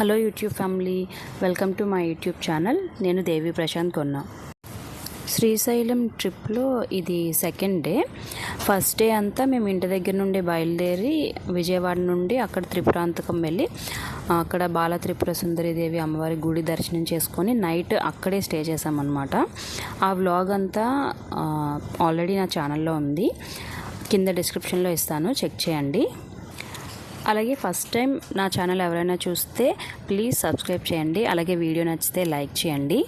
Hello YouTube family welcome to my YouTube channel. నేను దేవి ప్రశాంత్ కొన్నా. శ్రీశైలం ట్రిప్లో ఇది సెకండ్ డే. ఫస్ట్ డే అంతా మేము ఇంటి దగ్గర నుండి బయలుదేరి విజయవాడ నుండి అక్కడ త్రిపురాంతకం వెళ్ళి అక్కడ బాల త్రిపుర సుందరిదేవి అమ్మవారి గుడి దర్శనం చేసుకొని నైట్ అక్కడే స్టే చేసామన్నమాట ఆ వ్లాగ్ అంతా ఆల్రెడీ నా ఛానల్లో ఉంది. కింద డిస్క్రిప్షన్లో ఇస్తాను. చెక్ చేయండి. అలాగే ఫస్ట్ టైం నా ఛానల్ ఎవరైనా చూస్తే ప్లీజ్ సబ్స్క్రైబ్ చేయండి. అలాగే వీడియో నచ్చితే లైక్ చేయండి.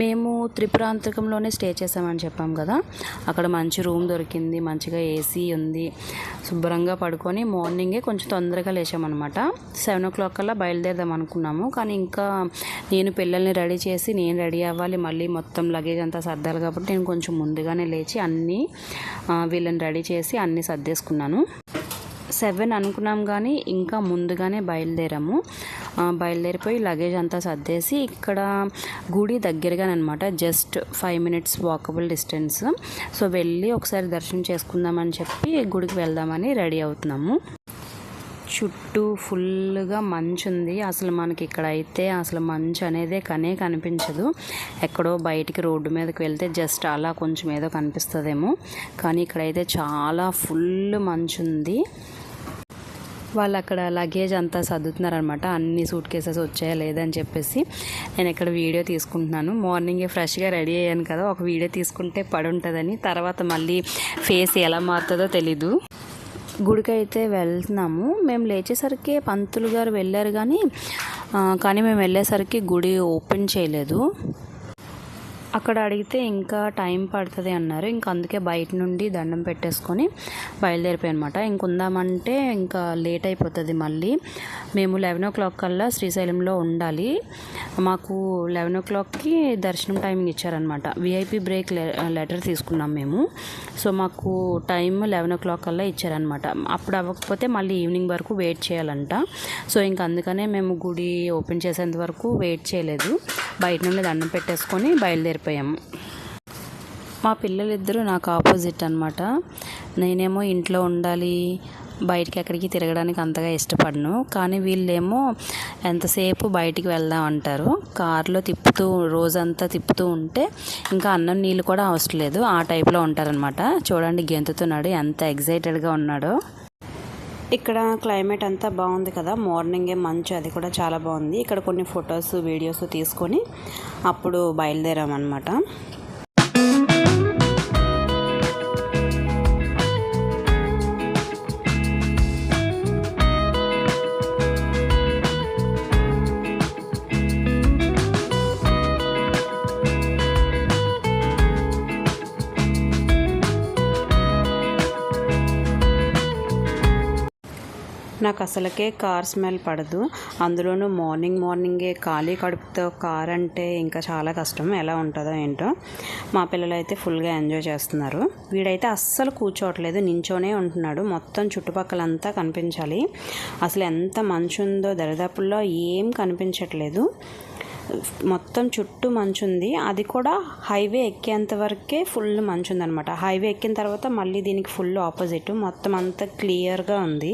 మేము త్రిపురాంతకంలోనే స్టే చేసామని చెప్పాం కదా. అక్కడ మంచి రూమ్ దొరికింది మంచిగా ఏసీ ఉంది. శుభ్రంగా పడుకొని మార్నింగే కొంచెం తొందరగా లేచామన్నమాట. సెవెన్ ఓ క్లాక్ కల్లా బయలుదేరదాం అనుకున్నాము. కానీ ఇంకా నేను పిల్లల్ని రెడీ చేసి నేను రెడీ అవ్వాలి. మళ్ళీ మొత్తం లగేజ్ అంతా సర్దాలి కాబట్టి నేను కొంచెం ముందుగానే లేచి అన్నీ వీళ్ళని రెడీ చేసి అన్నీ సర్దేసుకున్నాను. సెవెన్ అనుకున్నాం కానీ ఇంకా ముందుగానే బయలుదేరాము. బయలుదేరిపోయి లగేజ్ అంతా సర్దేసి ఇక్కడ గుడి దగ్గరగానమాట just five minutes walkable distance. So వెళ్ళి ఒకసారి దర్శనం చేసుకుందామని చెప్పి గుడికి వెళ్దామని రెడీ అవుతున్నాము. చుట్టూ ఫుల్గా మంచు ఉంది. అసలు మనకి ఇక్కడ అయితే అసలు మంచు అనేదే కనే కనిపించదు. ఎక్కడో బయటికి రోడ్డు మీదకి వెళ్తే జస్ట్ అలా కొంచెం ఏదో కనిపిస్తుందేమో. కానీ ఇక్కడైతే చాలా ఫుల్ మంచు ఉంది. వాళ్ళు అక్కడ లగేజ్ అంతా సర్దుతున్నారనమాట అన్ని సూట్ కేసెస్ వచ్చాయా లేదని చెప్పేసి నేను ఇక్కడ వీడియో తీసుకుంటున్నాను. మార్నింగే ఫ్రెష్గా రెడీ అయ్యాను కదా ఒక వీడియో తీసుకుంటే పడి ఉంటుందని తర్వాత మళ్ళీ ఫేస్ ఎలా మారుతుందో తెలీదు. గుడికి అయితే వెళ్తున్నాము. మేము లేచేసరికి పంతులు గారు వెళ్ళారు కానీ కానీ మేము వెళ్ళేసరికి గుడి ఓపెన్ చేయలేదు. అక్కడ అడిగితే ఇంకా టైం పడుతుంది అన్నారు. ఇంకా అందుకే బయట నుండి దండం పెట్టేసుకొని బయలుదేరిపోయి అనమాట ఇంకుందామంటే ఇంకా లేట్ అయిపోతుంది మళ్ళీ. మేము లెవెన్ ఓ క్లాక్ కల్లా శ్రీశైలంలో ఉండాలి. మాకు లెవెన్ ఓ క్లాక్కి దర్శనం టైమింగ్ ఇచ్చారనమాట విఐపి బ్రేక్ లెటర్ తీసుకున్నాం మేము. సో మాకు టైం లెవెన్ ఓ క్లాక్ కల్లా ఇచ్చారనమాట అప్పుడు అవ్వకపోతే మళ్ళీ ఈవినింగ్ వరకు వెయిట్ చేయాలంట. సో ఇంకా అందుకనే మేము గుడి ఓపెన్ చేసేంత వరకు వెయిట్ చేయలేదు. బయట నుండి దండం పెట్టేసుకొని బయలుదేరిపోయాము. మా పిల్లలిద్దరూ నాకు ఆపోజిట్ అనమాట నేనేమో ఇంట్లో ఉండాలి బయటికి ఎక్కడికి తిరగడానికి అంతగా ఇష్టపడను. కానీ వీళ్ళేమో ఎంతసేపు బయటికి వెళ్దాం అంటారు. కారులో తిప్పుతూ రోజంతా తిప్పుతూ ఉంటే ఇంకా అన్నం నీళ్ళు కూడా అవసరం లేదు. ఆ టైప్లో ఉంటారనమాట చూడండి గెంతుతున్నాడు ఎంత ఎగ్జైటెడ్గా ఉన్నాడో. ఇక్కడ క్లైమేట్ అంతా బాగుంది కదా. మార్నింగే మంచు అది కూడా చాలా బాగుంది. ఇక్కడ కొన్ని ఫొటోస్ వీడియోస్ తీసుకొని అప్పుడు బయలుదేరామన్నమాట. నాకు అసలుకే కార్ స్మెల్ పడదు. అందులోనూ మార్నింగ్ మార్నింగే ఖాళీ కడుపుతో కార్ అంటే ఇంకా చాలా కష్టం. ఎలా ఉంటుందో ఏంటో మా పిల్లలు అయితే ఫుల్గా ఎంజాయ్ చేస్తున్నారు. వీడైతే అస్సలు కూర్చోవట్లేదు నించోనే ఉంటున్నాడు. మొత్తం చుట్టుపక్కలంతా కనిపించాలి. అసలు ఎంత మంచు ఉందో దరిదాపుల్లో ఏం కనిపించట్లేదు. మొత్తం చుట్టూ మంచు ఉంది అది కూడా హైవే ఎక్కేంత వరకే ఫుల్ మంచు ఉందనమాట హైవే ఎక్కిన తర్వాత మళ్ళీ దీనికి ఫుల్ ఆపోజిట్. మొత్తం అంతా క్లియర్గా ఉంది.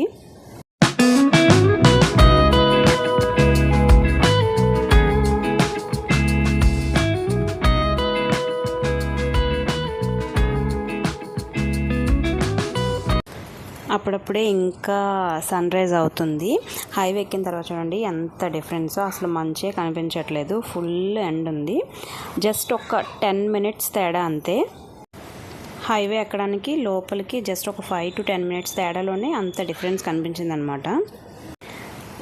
అప్పుడప్పుడే ఇంకా సన్ రైజ్ అవుతుంది. హైవే ఎక్కిన తర్వాత చూడండి ఎంత డిఫరెన్సో అసలు మంచిగా కనిపించట్లేదు. ఫుల్ ఎండ్ ఉంది. జస్ట్ ఒక టెన్ మినిట్స్ తేడా అంతే. హైవే ఎక్కడానికి లోపలికి జస్ట్ ఒక ఫైవ్ టు టెన్ మినిట్స్ తేడాలోనే అంత డిఫరెన్స్ కనిపించింది అనమాట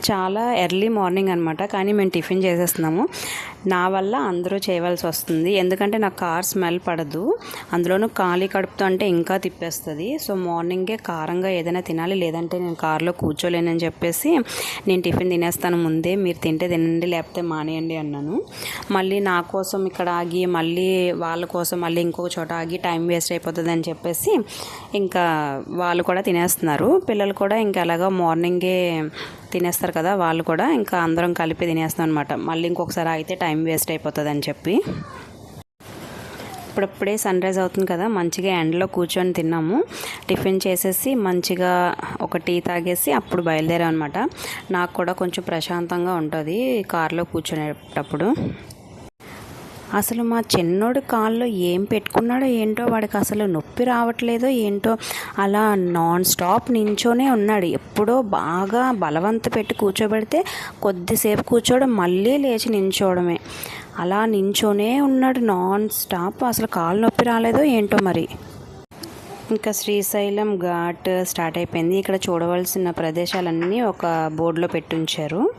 చాలా ఎర్లీ మార్నింగ్ అనమాట. కానీ మేము టిఫిన్ చేసేస్తున్నాము. నా వల్ల అందరూ చేయవలసి వస్తుంది. ఎందుకంటే నాకు కార్ స్మెల్ పడదు. అందులోనూ ఖాళీ కడుపుతో అంటే ఇంకా తిప్పేస్తుంది. సో మార్నింగే కారంగా ఏదైనా తినాలి. లేదంటే నేను కార్లో కూర్చోలేనని చెప్పేసి నేను టిఫిన్ తినేస్తాను ముందే. మీరు తింటే తినండి లేకపోతే మానేయండి అన్నాను. మళ్ళీ నా కోసం ఇక్కడ ఆగి మళ్ళీ వాళ్ళ కోసం మళ్ళీ ఇంకొక చోట ఆగి టైం వేస్ట్ అయిపోతుంది అని చెప్పేసి ఇంకా వాళ్ళు కూడా తినేస్తున్నారు. పిల్లలు కూడా ఇంకా ఎలాగో మార్నింగే తినేస్తారు కదా వాళ్ళు కూడా ఇంకా అందరం కలిపి తినేస్తాం అనమాట మళ్ళీ ఇంకొకసారి అయితే టైం వేస్ట్ అయిపోతుంది అని చెప్పి. ఇప్పుడప్పుడే సన్ రైజ్ అవుతుంది కదా మంచిగా ఎండలో కూర్చొని తిన్నాము. టిఫిన్ చేసేసి మంచిగా ఒక టీ తాగేసి అప్పుడు బయలుదేరాం అనమాట నాకు కూడా కొంచెం ప్రశాంతంగా ఉంటుంది కారులో కూర్చునేటప్పుడు. అసలు మా చిన్నోడు కాల్లో ఏం పెట్టుకున్నాడో ఏంటో వాడికి అసలు నొప్పి రావట్లేదో ఏంటో అలా నాన్ స్టాప్ నించోనే ఉన్నాడు. ఎప్పుడో బాగా బలవంత పెట్టి కూర్చోబెడితే కొద్దిసేపు కూర్చోవడం మళ్ళీ లేచి నించోవడమే. అలా నించోనే ఉన్నాడు నాన్ స్టాప్ అసలు కాలు నొప్పి రాలేదో ఏంటో మరి. ఇంకా శ్రీశైలం ఘాట్ స్టార్ట్ అయిపోయింది. ఇక్కడ చూడవలసిన ప్రదేశాలన్నీ ఒక బోర్డులో పెట్టుంచారు.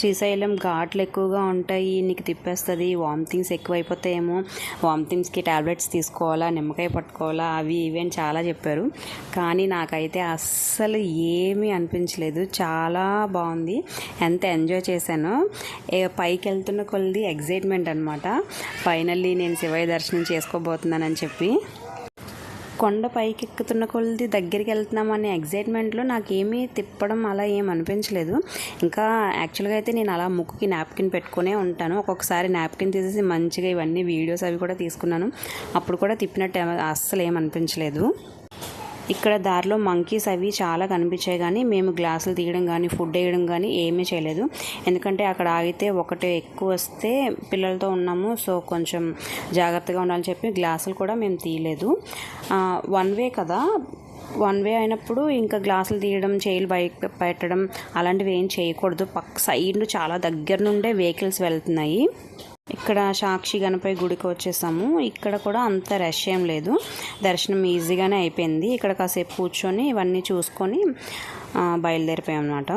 శ్రీశైలం ఘాట్లు ఎక్కువగా ఉంటాయి. నీకు తిప్పేస్తుంది. వామిటింగ్స్ ఎక్కువైపోతాయేమో. వామిటింగ్స్కి టాబ్లెట్స్ తీసుకోవాలా? నిమ్మకాయ పట్టుకోవాలా? అవి ఇవి అని చాలా చెప్పారు. కానీ నాకైతే అస్సలు ఏమీ అనిపించలేదు. చాలా బాగుంది. ఎంత ఎంజాయ్ చేశాను. పైకి వెళ్తున్న కొద్ది ఎగ్జైట్మెంట్ అనమాట ఫైనల్లీ నేను శివయ్య దర్శనం చేసుకోబోతున్నానని చెప్పి. కొండ పైకెక్కుతున్న కొలది దగ్గరికి వెళ్తున్నామనే ఎగ్జైట్మెంట్లో నాకేమీ తిప్పడం అలా ఏం అనిపించలేదు. ఇంకా యాక్చువల్గా అయితే నేను అలా ముక్కుకి నాప్కిన్ పెట్టుకునే ఉంటాను. ఒక్కొక్కసారి నాప్కిన్ తీసేసి మంచిగా ఇవన్నీ వీడియోస్ అవి కూడా తీసుకున్నాను. అప్పుడు కూడా తిప్పినట్టు అస్సలు ఏం అనిపించలేదు. ఇక్కడ దారిలో మంకీస్ అవి చాలా కనిపించాయి కానీ మేము గ్లాసులు తీయడం కానీ ఫుడ్ వేయడం కానీ ఏమీ చేయలేదు. ఎందుకంటే అక్కడ ఆగితే ఒకటి ఎక్కువ వస్తే పిల్లలతో ఉన్నాము సో కొంచెం జాగ్రత్తగా ఉండాలని చెప్పి గ్లాసులు కూడా మేము తీయలేదు. వన్ వే కదా. వన్ వే అయినప్పుడు ఇంకా గ్లాసులు తీయడం చేయిలు బయట పెట్టడం అలాంటివి ఏం చేయకూడదు. పక్క సైడ్ చాలా దగ్గర నుండే వెహికల్స్ వెళ్తున్నాయి. ఇక్కడ సాక్షి గణపతి గుడికి వచ్చేసాము. ఇక్కడ కూడా అంత రష్ ఏం లేదు. దర్శనం ఈజీగానే అయిపోయింది. ఇక్కడ కాసేపు కూర్చొని ఇవన్నీ చూసుకొని బయలుదేరిపోయాం అనమాట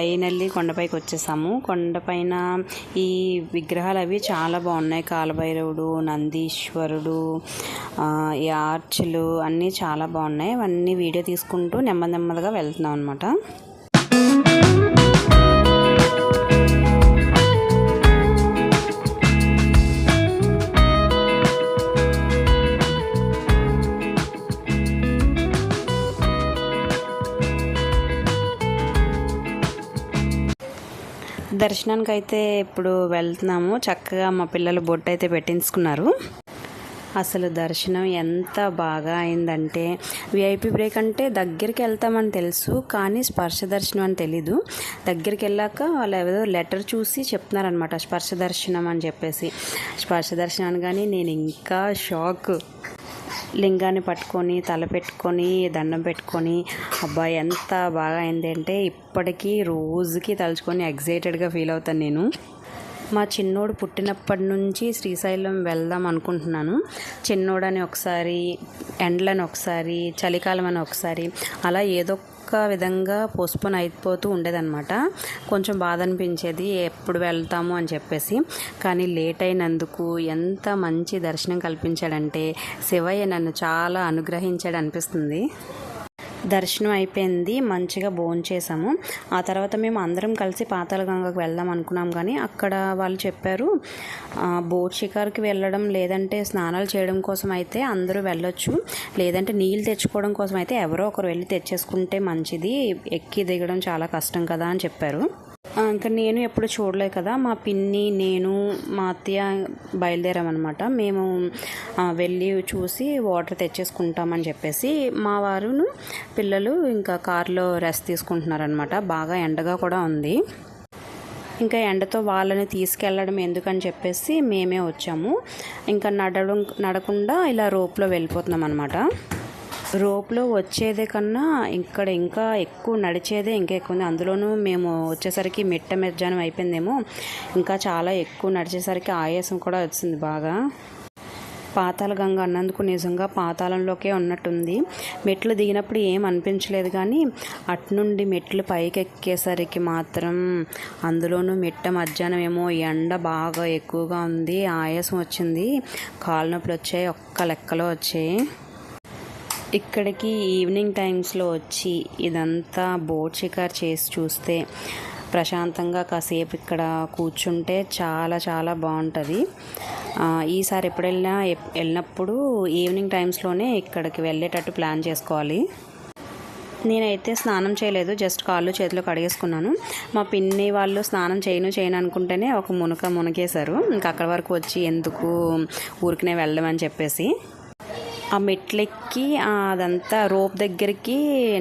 ఫైనల్లీ కొండపైకి వచ్చేసాము కొండపైన ఈ విగ్రహాలు అవి చాలా బాగున్నాయి. కాలభైరవుడు నందీశ్వరుడు ఈ ఆర్చ్లు అన్నీ చాలా బాగున్నాయి. అవన్నీ వీడియో తీసుకుంటూ నెమ్మది నెమ్మదిగా వెళ్తున్నాం అనమాట దర్శనానికి అయితే ఇప్పుడు వెళ్తున్నాము. చక్కగా మా పిల్లలు బొట్టు అయితే పెట్టించుకున్నారు. అసలు దర్శనం ఎంత బాగా అయిందంటే విఐపి బ్రేక్ అంటే దగ్గరికి వెళ్తామని తెలుసు కానీ స్పర్శ దర్శనం అని తెలీదు. దగ్గరికి వెళ్ళాక వాళ్ళు ఏదో లెటర్ చూసి చెప్తున్నారనమాట స్పర్శ దర్శనం అని చెప్పేసి. స్పర్శ దర్శనం కానీ నేను ఇంకా షాక్. లింగాన్ని పట్టుకొని తల పెట్టుకొని దండం పెట్టుకొని అబ్బా ఎంత బాగా అయింది అంటే ఇప్పటికీ రోజుకి తలుచుకొని ఎగ్జైటెడ్గా ఫీల్ అవుతాను నేను. మా చిన్నోడు పుట్టినప్పటి నుంచి శ్రీశైలం వెళ్దాం అనుకుంటున్నాను. చిన్నోడని ఒకసారి ఎండలని ఒకసారి చలికాలం అని ఒకసారి అలా ఏదో ఒక విధంగా పోస్ట్పోన్ అయిపోతూ ఉండేదన్నమాట. కొంచెం బాధ అనిపించేది ఎప్పుడు వెళ్తాము అని చెప్పేసి. కానీ లేట్ అయినందుకు ఎంత మంచి దర్శనం కల్పించాడంటే శివయ్య నన్ను చాలా అనుగ్రహించాడు అనిపిస్తుంది దర్శనం అయిపోయింది మంచిగా భోజనం చేసాము ఆ తర్వాత మేము అందరం కలిసి పాతాళగంగకు వెళ్దాం అనుకున్నాం కానీ అక్కడ వాళ్ళు చెప్పారు బోట్ షికార్కి వెళ్ళడం లేదంటే స్నానాలు చేయడం కోసం అయితే అందరూ వెళ్ళొచ్చు. లేదంటే నీళ్ళు తెచ్చుకోవడం కోసం అయితే ఎవరో ఒకరు వెళ్ళి తెచ్చేసుకుంటే మంచిది. ఎక్కి దిగడం చాలా కష్టం కదా అని చెప్పారు. ఇంకా నేను ఎప్పుడు చూడలేదు కదా. మా పిన్ని నేను మా అత్తయ్య బయలుదేరామన్నమాట. మేము వెళ్ళి చూసి వాటర్ తెచ్చేసుకుంటామని చెప్పేసి మా వారును పిల్లలు ఇంకా కారులో రెస్ట్ తీసుకుంటున్నారనమాట బాగా ఎండగా కూడా ఉంది. ఇంకా ఎండతో వాళ్ళని తీసుకెళ్ళడం ఎందుకని చెప్పేసి మేమే వచ్చాము. ఇంకా నడవడం నడకుండా ఇలా రోప్లో వెళ్ళిపోతున్నాం అనమాట రోప్లో వచ్చేదే కన్నా ఇక్కడ ఇంకా ఎక్కువ నడిచేదే ఇంకా ఎక్కువ ఉంది. అందులోనూ మేము వచ్చేసరికి మిట్ట మధ్యాహ్నం అయిపోయిందేమో. ఇంకా చాలా ఎక్కువ నడిచేసరికి ఆయాసం కూడా వచ్చింది బాగా. పాతాళ గంగ అన్నందుకు నిజంగా పాతాళంలోకే ఉన్నట్టుంది. మెట్లు దిగినప్పుడు ఏం అనిపించలేదు కానీ అట్నుండి మెట్లు పైకి ఎక్కేసరికి మాత్రం అందులోనూ మెట్ట మధ్యాహ్నం ఏమో ఎండ బాగా ఎక్కువగా ఉంది. ఆయాసం వచ్చింది. కాళ్ళ నొప్పులు వచ్చాయి. ఒక్క లెక్కలో వచ్చాయి. ఇక్కడికి ఈవినింగ్ టైమ్స్లో వచ్చి ఇదంతా బోట్ షికార్ చేసి చూస్తే ప్రశాంతంగా కాసేపు ఇక్కడ కూర్చుంటే చాలా చాలా బాగుంటుంది. ఈసారి ఎప్పుడు వెళ్ళినా వెళ్ళినప్పుడు ఈవినింగ్ టైమ్స్లోనే ఇక్కడికి వెళ్ళేటట్టు ప్లాన్ చేసుకోవాలి. నేనైతే స్నానం చేయలేదు జస్ట్ కాళ్ళు చేతులు కడిగేసుకున్నాను. మా పిన్ని వాళ్ళు స్నానం చేయను చేయను అనుకుంటేనే ఒక మునక మునకేశారు ఇంకా అక్కడి వరకు వచ్చి ఎందుకు ఊరికనే వెళ్ళమని చెప్పేసి. ఆ మెట్లెక్కి అదంతా రోప్ దగ్గరికి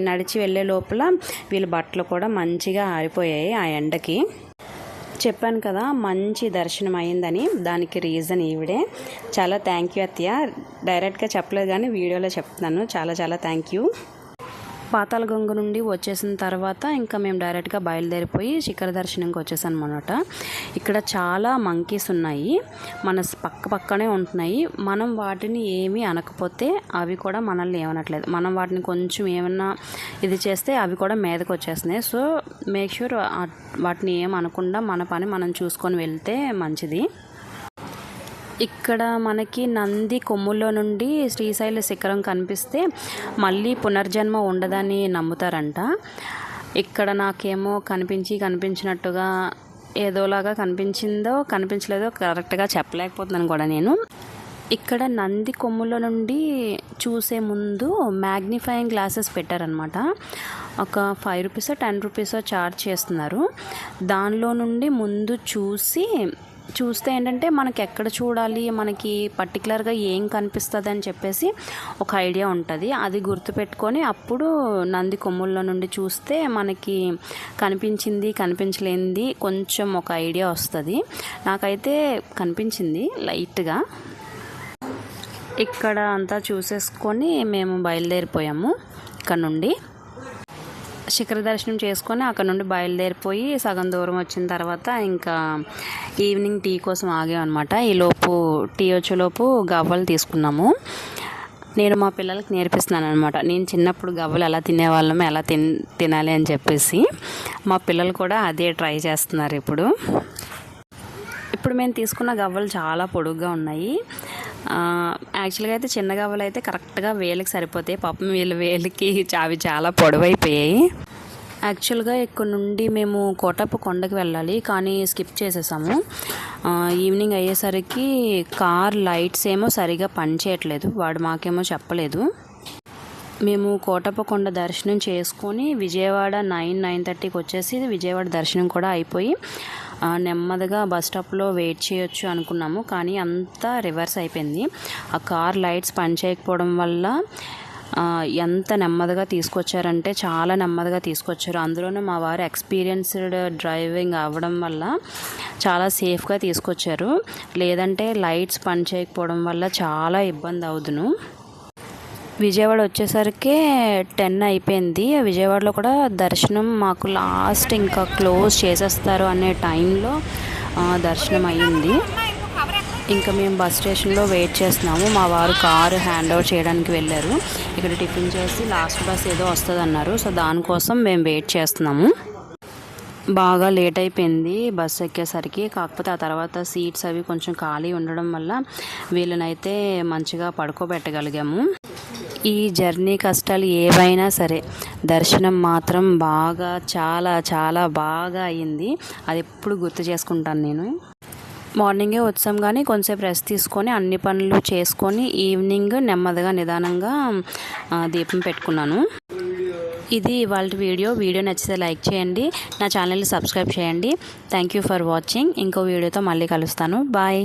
నడిచి వెళ్ళే లోపల వీళ్ళ బట్టలు కూడా మంచిగా ఆరిపోయాయి ఆ ఎండకి. చెప్పాను కదా మంచి దర్శనం అయిందని దానికి రీజన్ ఈవిడే. చాలా థ్యాంక్ యూ అత్తయ్య. డైరెక్ట్గా చెప్పలేదు కానీ వీడియోలో చెప్తున్నాను. చాలా చాలా థ్యాంక్ యూ. పాతాళ గంగ నుండి వచ్చేసిన తర్వాత ఇంకా మేము డైరెక్ట్గా బయలుదేరిపోయి శిఖర దర్శనంకి వచ్చేసాను అనమాట ఇక్కడ చాలా మంకీస్ ఉన్నాయి. మన పక్క పక్కనే ఉంటున్నాయి. మనం వాటిని ఏమీ అనకపోతే అవి కూడా మనల్ని ఏమనట్లేదు. మనం వాటిని కొంచెం ఏమన్నా ఇది చేస్తే అవి కూడా మీదకి వచ్చేస్తున్నాయి. సో మేక్ షూర్ వాటిని ఏం అనకుండా మన పని మనం చూసుకొని వెళ్తే మంచిది. ఇక్కడ మనకి నంది కొమ్ముల్లో నుండి శ్రీశైల శిఖరం కనిపిస్తే మళ్ళీ పునర్జన్మ ఉండదని నమ్ముతారంట. ఇక్కడ నాకేమో కనిపించి కనిపించినట్టుగా ఏదోలాగా కనిపించిందో కనిపించలేదో కరెక్ట్గా చెప్పలేకపోతున్నాను కూడా నేను. ఇక్కడ నంది కొమ్ముల నుండి చూసే ముందు మ్యాగ్నిఫైయింగ్ గ్లాసెస్ పెట్టారనమాట ఒక ఫైవ్ రూపీసో టెన్ రూపీసో ఛార్జ్ చేస్తున్నారు. దానిలో నుండి ముందు చూసి చూస్తే ఏంటంటే మనకి ఎక్కడ చూడాలి మనకి పర్టికులర్గా ఏం కనిపిస్తుంది అని చెప్పేసి ఒక ఐడియా ఉంటుంది. అది గుర్తుపెట్టుకొని అప్పుడు నంది కొమ్ముల్లో నుండి చూస్తే మనకి కనిపించింది కనిపించలేనిది కొంచెం ఒక ఐడియా వస్తుంది. నాకైతే కనిపించింది లైట్గా. ఇక్కడ అంతా చూసేసుకొని మేము బయలుదేరిపోయాము ఇక్కడ నుండి. శిఖర దర్శనం చేసుకొని అక్కడ నుండి బయలుదేరిపోయి సగం దూరం వచ్చిన తర్వాత ఇంకా ఈవినింగ్ టీ కోసం ఆగామన్నమాట ఈలోపు టీ వచ్చేలోపు గవ్వలు తీసుకున్నాము. నేను మా పిల్లలకి నేర్పిస్తున్నాను అనమాట నేను చిన్నప్పుడు గవ్వలు ఎలా తినేవాళ్ళము ఎలా తిన్ తినాలి అని చెప్పేసి మా పిల్లలు కూడా అదే ట్రై చేస్తున్నారు ఇప్పుడు. ఇప్పుడు మేము తీసుకున్న గవ్వలు చాలా పొడుగ్గా ఉన్నాయి. యాక్చువల్గా అయితే చిన్న గవ్వలు అయితే కరెక్ట్గా వేలకి సరిపోతాయి. పాపం వీళ్ళ వేలకి అవి చాలా పొడవైపోయాయి. యాక్చువల్గా ఇక్కడ నుండి మేము కోటప్ప కొండకి వెళ్ళాలి కానీ స్కిప్ చేసేసాము. ఈవినింగ్ అయ్యేసరికి కార్ లైట్స్ ఏమో సరిగా పనిచేయట్లేదు వాడు మాకేమో చెప్పలేదు. మేము కోటప్పకొండ దర్శనం చేసుకొని విజయవాడ నైన్ నైన్ థర్టీకి వచ్చేసి విజయవాడ దర్శనం కూడా అయిపోయి నెమ్మదిగా బస్ స్టాప్లో వెయిట్ చేయొచ్చు అనుకున్నాము. కానీ అంతా రివర్స్ అయిపోయింది. ఆ కార్ లైట్స్ పనిచేయకపోవడం వల్ల ఎంత నెమ్మదిగా తీసుకొచ్చారంటే చాలా నెమ్మదిగా తీసుకొచ్చారు. అందులోనూ మా వారు ఎక్స్పీరియన్స్డ్ డ్రైవింగ్ అవ్వడం వల్ల చాలా సేఫ్గా తీసుకొచ్చారు. లేదంటే లైట్స్ పనిచేయకపోవడం వల్ల చాలా ఇబ్బంది అవుదును. విజయవాడ వచ్చేసరికి టెన్ అయిపోయింది. విజయవాడలో కూడా దర్శనం మాకు లాస్ట్ ఇంకా క్లోజ్ చేసేస్తారు అనే టైంలో దర్శనం అయ్యింది. ఇంకా మేము బస్ స్టేషన్లో వెయిట్ చేస్తున్నాము. మా వారు కారు హ్యాండ్ ఓవర్ చేయడానికి వెళ్ళారు. ఇక్కడ టిఫిన్ చేసి లాస్ట్ బస్ ఏదో వస్తుంది అన్నారు సో దానికోసం మేము వెయిట్ చేస్తున్నాము. బాగా లేట్ అయిపోయింది బస్సు ఎక్కేసరికి. కాకపోతే ఆ తర్వాత సీట్స్ అవి కొంచెం ఖాళీ ఉండడం వల్ల వీళ్ళనైతే మంచిగా పడుకోబెట్టగలిగాము. ఈ జర్నీ కష్టాలు ఏవైనా సరే దర్శనం మాత్రం బాగా చాలా చాలా బాగా అయింది అది ఎప్పుడు గుర్తు చేసుకుంటాను నేను. మార్నింగే వచ్చాం కానీ కొంచెంసేపు రెస్ట్ తీసుకొని అన్ని పనులు చేసుకొని ఈవినింగ్ నెమ్మదిగా నిదానంగా దీపం పెట్టుకున్నాను. ఇది ఇవాళ వీడియో. వీడియో నచ్చితే లైక్ చేయండి. నా ఛానల్ని సబ్స్క్రైబ్ చేయండి. థ్యాంక్ యూ ఫర్ వాచింగ్ ఇంకో వీడియోతో మళ్ళీ కలుస్తాను. బాయ్